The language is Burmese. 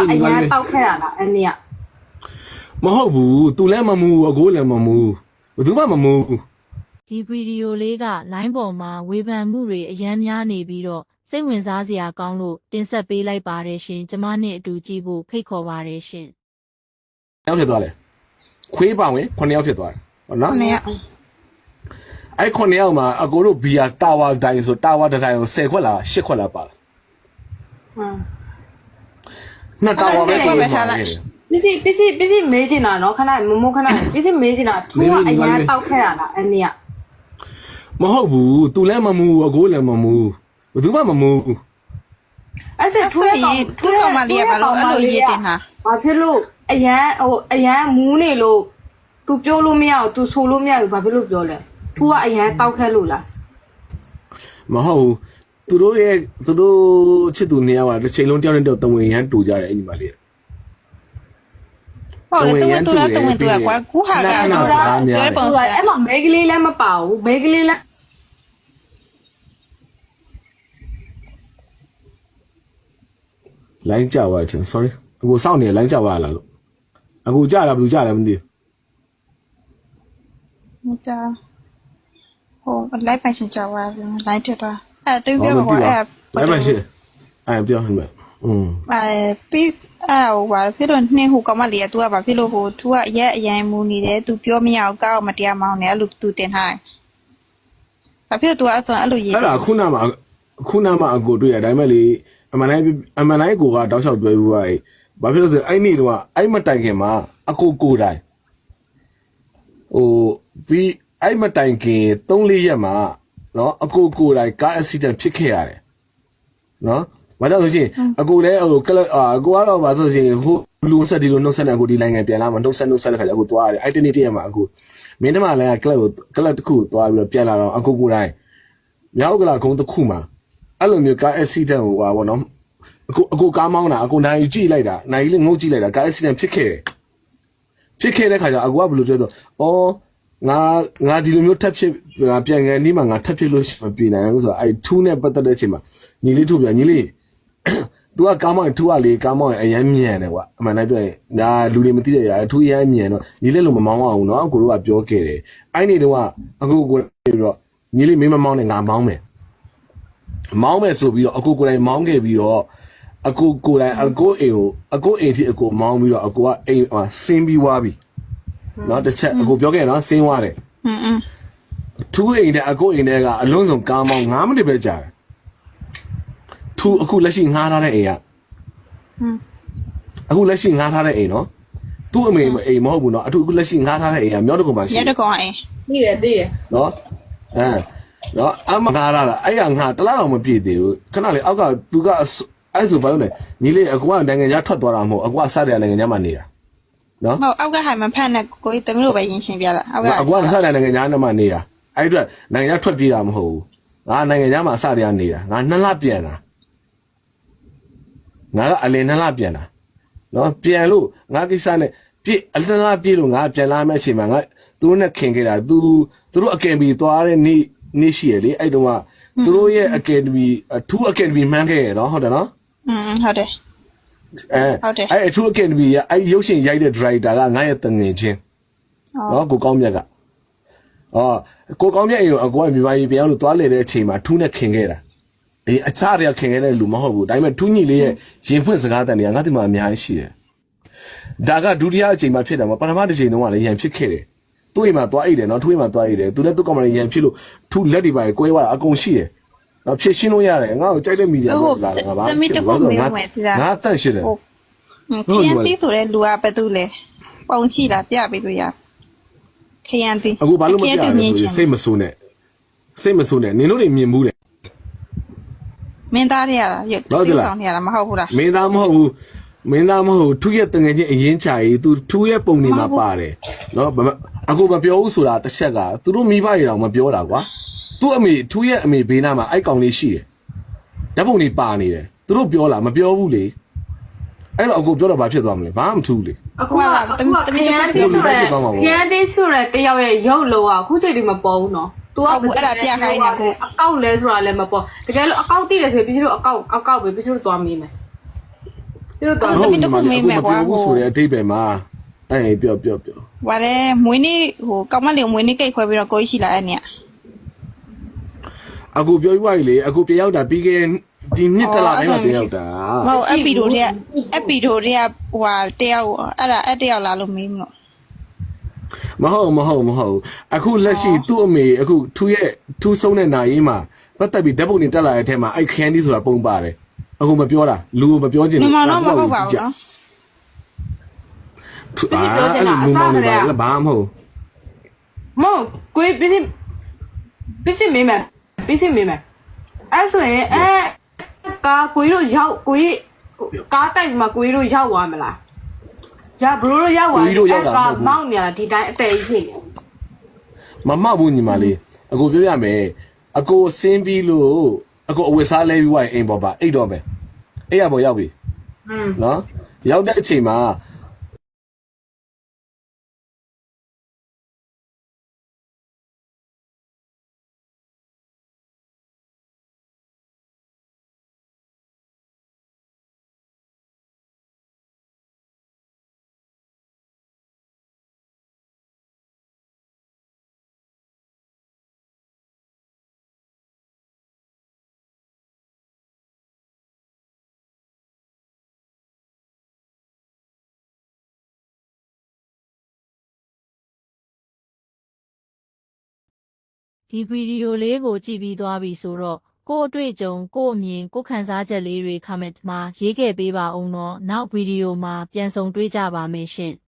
ကအရန်တောက်ခဲ့တာလားအဲ့နေ့ကမဟုတ်ဘူး तू လည်းမမူဘူးအကိုလည်းမမူဘူးဘယ်သူမှမမူဘူးဒီဗီဒီယိုလေးကလိုင်းပေါ်မှာဝေဖန်မှုတွေအများများနေပြီးတော့စိတ်ဝင်စားစရာကောင်းလို့တင်ဆက်ပေးလိုက်ပါတယ်ရှင်ကျမနဲ့အတူကြည့်ဖို့ဖိတ်ခေါ်ပါတယ်ရှင်ယောက်ဖြစ်သွားတယ်ခွေးပါဝင်9ယောက်ဖြစ်သွားတယ်ဟုတ်နော်ခုနှစ်အဲ့9ယောက်မှာအကိုတို့ဘီယာတာဝါဒိုင်ဆိုတာဝါဒိုင်ကို10ခွက်လား10ခွက်လားပါလားဟမ် နှစ်တောင်ပါပဲကိုယ်ထားလိုက်ပစ္စည်းပစ္စည်းပစ္စည်းမေးချင်တာနော်ခဏမမိုးခဏပစ္စည်းမေးချင်တာသူကအရန်တောက်ခဲ့တာလားအဲ့နေ့ကမဟုတ်ဘူးသူလည်းမမူအကိုလည်းမမူဘယ်သူမှမမူအဲ့ဆက်သူကောင်သူကောင်မလေးကဘာလို့အဲ့လိုရေးတင်တာဘာဖြစ်လို့အရန်ဟိုအရန်မူးနေလို့သူပြောလို့မရဘူးသူဆိုလို့မရဘူးဘာဖြစ်လို့ပြောလဲသူကအရန်တောက်ခဲလို့လားမဟုတ်ဘူး သူတို့ရဲ့သူတို့ချစ်သူနှစ်ယောက်ကတစ်ချိန်လုံးတယောက်နဲ့တယောက်တဝင်ရန်တူကြတယ်အဲ့ဒီမှာလေးဟုတ်တယ်သူကသူလားသူဝင်သူကကွာကူဟာကခဏခဏစကားများတယ်ပြောပုံသူကစံအဲ့မှာမဲကလေးလည်းမပါဘူးမဲကလေးလည်းလိုင်းကြသွားတယ် sorry အကိုစောင့်နေလိုင်းကြသွားလားလို့အကိုကြတာဘယ်သူကြလဲမသိဘူးမကြဟိုလိုက်ပိုင်ရှင်ကြောက်ပါလိုက်တက်သွား အဲ့သူပြောပါကွာအဲ့ လိုက်ပါရှင်းအဲ့ပြောဟိုမှာอืม အဲပြီးအဲ့ဟိုဘာဖြစ်လို့နှင်းဟိုကောင်မလေးက तू ကဘာဖြစ်လို့ဟို तू ကအရက်အရင်မူနေတယ် तू ပြောမရအောင်ကောက်မတရားမောင်းနေအဲ့လို तू တင်ထားတယ်ဘာဖြစ်လို့ तू အဲ့ဆိုအဲ့လိုရေး အဲ့ဒါခုနမှာခုနမှာအကိုတွေ့ရဒါပေမဲ့လေအမှန်တိုင်းအမှန်တိုင်းကိုကတောက်လျှောက်တွေ့ဘူးပါဘာဖြစ်လို့ဆိုအဲ့နေ့တော့အဲ့မတိုင်ခင်မှာအကိုကိုတိုင်ဟိုပြီးအဲ့မတိုင်ခင်3-4ရက်မှာ နော်အကိုကိုတိုင်ကားအက်ဆီဒန့်ဖြစ်ခဲ့ရတယ်နော်ဘာလို့ဆိုရှင်အကိုလည်းဟိုကလအကိုကတော့ဘာလို့ဆိုရှင်ဟိုလူဆက်ဒီလိုနှုတ်ဆက်နေအကိုဒီနိုင်ငံပြန်လာမှာနှုတ်ဆက်နှုတ်ဆက်တဲ့ခါကျအကိုသွားရတယ်အဲ့တနေ့တည်းမှာအကိုမင်းတမလည်းကလပ်ကိုကလပ်တစ်ခုကိုသွားပြီးတော့ပြန်လာတော့အကိုကိုတိုင်မြောက်ကလာကုန်းတစ်ခုမှာအဲ့လိုမျိုးကားအက်ဆီဒန့်ဟိုပါဗောနော်အခုအခုကားမောင်းတာအခုနိုင်ကြည့်လိုက်တာနိုင်လေးငုတ်ကြည့်လိုက်တာကားအက်ဆီဒန့်ဖြစ်ခဲ့တယ်ဖြစ်ခဲ့တဲ့ခါကျအခုကဘယ်လိုပြောတော့အော် ငါငါဒီလိုမျိုးထပ်ဖြစ်ငါပြန်ငယ်နီးမှာငါထပ်ဖြစ်လို့ရှိမပြေနိုင်ဘူးဆိုတော့အဲ့ထူးနဲ့ပတ်သက်တဲ့အချိန်မှာညီလေးထုတ်ပြညီလေး तू ကကားမောင်းထူးကလေကားမောင်းအရန်မြန်တယ်ကွာအမှန်တိုင်းပြောရင်ဒါလူတွေမသိတဲ့ຢာထူးရမ်းမြန်တော့ညီလေးလိုမမောင်းအောင်နော်ကိုတို့ကပြောခဲ့တယ်အဲ့နေတော့အခုကိုပြီးတော့ညီလေးမင်းမမောင်းနဲ့ငါမောင်းမယ်မောင်းမယ်ဆိုပြီးတော့အကိုကိုယ်တိုင်မောင်းခဲ့ပြီးတော့အကိုကိုယ်တိုင်အကိုအိမ်ကိုအကိုအိမ်ထိအကိုမောင်းပြီးတော့အကိုကအိမ်ဟာဆင်းပြီးွားပြီ เนาะတစ်ချက်အကိုပြောခဲ့နော်ဆင်းွားတယ် อืมอืม ထူးအိမ်နဲ့အကိုအိမ်နဲ့ကအလုံးစုံကားမောင်း9မိနစ်ပဲကြာတယ်ထူးအခုလက်ရှိငှားထားတဲ့အိမ်က อืม အခုလက်ရှိငှားထားတဲ့အိမ်နော်သူ့အမေအိမ်မဟုတ်ဘူးနော်အခုအခုလက်ရှိငှားထားတဲ့အိမ်ကမြောက်တကုံမှာရှိ ရက် တယ် တကောင်အိမ် သိတယ်သိတယ် နော်အဲနော်အမငါလာတာအဲ့ရငါတလားတော့မပြည့်သေးဘူးခဏလေးအောက်ကသူကအဲ့ဆိုဘာလို့လဲညီလေးအကွာနိုင်ငံခြားထွက်သွားတာမဟုတ်အကွာစတဲ့နိုင်ငံခြားမှာနေတာ နော်ဟုတ်အောက်ကဟိုင်မဖက်နဲ့ကိုကြီးတမီးတို့ပဲရင်ရှင်းပြတာအောက်ကအကွာစတဲ့နိုင်ငံခြားနဲ့မှနေတာအဲ့အတွက်နိုင်ငံခြားထွက်ပြေးတာမဟုတ်ဘူးငါနိုင်ငံခြားမှာစတဲ့နေတာငါနှစ်လပြန်တာငါကအလင်းနှစ်လပြန်တာနော်ပြန်လို့ငါကိစ္စနဲ့ပြည့်အလင်းလပြည့်လို့ငါပြန်လာမယ့်အချိန်မှာငါသူတို့နဲ့ခင်ခဲ့တာသူသူတို့အကယ်ဒမီသွားတဲ့နေ့နေ့ရှိရလေအဲ့တုန်းကသူတို့ရဲ့အကယ်ဒမီအထူးအကယ်ဒမီမှန်းခဲ့ရနော်ဟုတ်တယ်နော်อืมဟုတ်တယ် အဲဟုတ်တယ်အဲ့အထူးအကယ်ဒမီကအဲ့ရုပ်ရှင်ရိုက်တဲ့ director ကငါရဲ့တငယ်ချင်းဟောနော်ကိုကောင်းမြတ်ကအော်ကိုကောင်းမြတ်အိမ်ကိုအကွာမြန်မာပြည်ပြန်လို့သွားလေတဲ့အချိန်မှာထူးနဲ့ခင်ခဲ့တာအေးအချားတွေကခင်ခဲ့တဲ့လူမဟုတ်ဘူးဒါပေမဲ့ထူးညီလေးရဲ့ရင်ဖွင့်စကားတန်တွေကငါတိမအများကြီးရှိတယ်ဒါကဒုတိယအချိန်မှာဖြစ်တယ်မပထမတစ်ချိန်တုန်းကလည်းရန်ဖြစ်ခဲ့တယ်သူ့အိမ်မှာသွားအိတ်တယ်နော်ထူးအိမ်မှာသွားအိတ်တယ်သူလည်းသူ့ကောင်မလေးရန်ဖြစ်လို့ထူးလက်တွေပါကွဲသွားတာအကုန်ရှိတယ် နော်ဖြစ်ရှင်းလို့ရတယ်ငါ့ကိုကြိုက်တဲ့မီဒီယာကိုလာတာငါဘာတမီးတခုမေးမယ်ဒီလားငါအတန့်ရှိတယ်ဟုတ်ခရန်တီဆိုတဲ့လူကဘယ်သူလဲပုံချိလားပြပေးလို့ရခရန်တီအခုဘာလို့မပြရသူလဲမြင်ချဆိုင်ရင်စိတ်မဆိုးနဲ့စိတ်မဆိုးနဲ့နင်တို့တွေမြင်ဘူးလေမင်းသားတွေရလားရုပ်ဟုတ်တယ်လားဆောင်နေရလားမဟုတ်ဘူးလားမင်းသားမဟုတ်ဘူးမင်းသားမဟုတ်ဘူးထူးရဲ့တငယ်ချင်းအရင်ချာကြီးသူထူးရဲ့ပုံနေမှာပါတယ်နော်ဘာမှအခုမပြောဘူးဆိုတာတစ်ချက်ကသူတို့မိဘတွေတော့မပြောတာကွာ သူ့အမေထူးရဲ့အမေဘေးနားမှာအိုက်ကောင်လေးရှိတယ်ဓာတ်ပုံလေးပါနေတယ်သူတို့ပြောလားမပြောဘူးလေအဲ့တော့အခုပြောတော့ဘာဖြစ်သွားမလဲဘာမှမထူးလေအခုကအခုကခရမ်းသေးဆိုရယ်ခရမ်းသေးဆိုရယ်တယောက်ရဲ့ရုပ်လောကအခုချိန်ဒီမပေါ်ဘူးနော် तू ကအကောက်လဲဆိုတာလည်းမပေါ်တကယ်လို့အကောက်သိတယ်ဆိုရင်ပြည်သူတို့အကောက်အကောက်ပဲပြည်သူတို့သွားမေးမယ်ပြောတော့အဲ့ဟုတ်တခုမေးမယ်ကွာအခုမပြောဘူးဆိုတဲ့အတိတ်ပဲမှာအဲ့ပြောပြောပြောဗါလဲမွေးနေ့ဟိုကောက်မလေးကိုမွေးနေ့ကိတ်ခွဲပြီးတော့ကိုကြီးရှိလာအဲ့နေ အခုပြောပြီးွားပြီလေအခုပြန်ရောက်တာပြီးခဲ့ဒီနှစ်တစ်လတိုင်းမှာပြန်ရောက်တာမဟုတ်အပီတိုတွေကအပီတိုတွေကဟိုဟာတယောက်အဲ့ဒါအဲ့တယောက်လာလို့မေးမလို့မဟုတ်မဟုတ်မဟုတ်အခုလက်ရှိသူ့အမေအခုထူရဲ့ထူဆုံးတဲ့နာရေးမှာပတ်သက်ပြီးဓာတ်ပုံတွေတက်လာတဲ့အထက်မှာအဲ့ခန်းဒီဆိုတာပုံပါတယ်အခုမပြောတာလူကိုမပြောချင်မဘူးမောင်တော့မဟုတ်ပါဘူးနော်သူအာအဲ့လိုလူမောင်တွေပါလည်းဘာမှမဟုတ်မဟုတ်ကိုယ်ပစ္စည်းပစ္စည်းမေးမယ် ပစ္စည်းမေးမယ်အဲ့ဆိုရင်အဲကာကိုကြီးတို့ရောက်ကိုကြီးကားတိုက်မှာကိုကြီးတို့ရောက်သွားမလားရဘရိုတို့ရောက်သွားကာမောင်းနေတာဒီတိုင်းအတဲကြီးဖြစ်နေမမဘူးညီမလေးအကိုပြောရမယ်အကိုဆင်းပြီးလို့အကိုအဝတ်စားလဲပြီးွားရင်အိမ်ပေါ်ပါအိတ်တော့မယ်အိတ်ရပေါ်ရောက်ပြီอืมနော်ရောက်တဲ့အချိန်မှာ ဒီဗီဒီယိုလေးကိုကြည့်ပြီးသွားပြီဆိုတော့ကို့အတွေ့အကြုံကို့အမြင်ကို့ခံစားချက်လေးတွေ comment မှာရေးခဲ့ပေးပါအောင်တော့နောက်ဗီဒီယိုမှာပြန်ဆောင်တွေ့ကြပါမယ်ရှင်။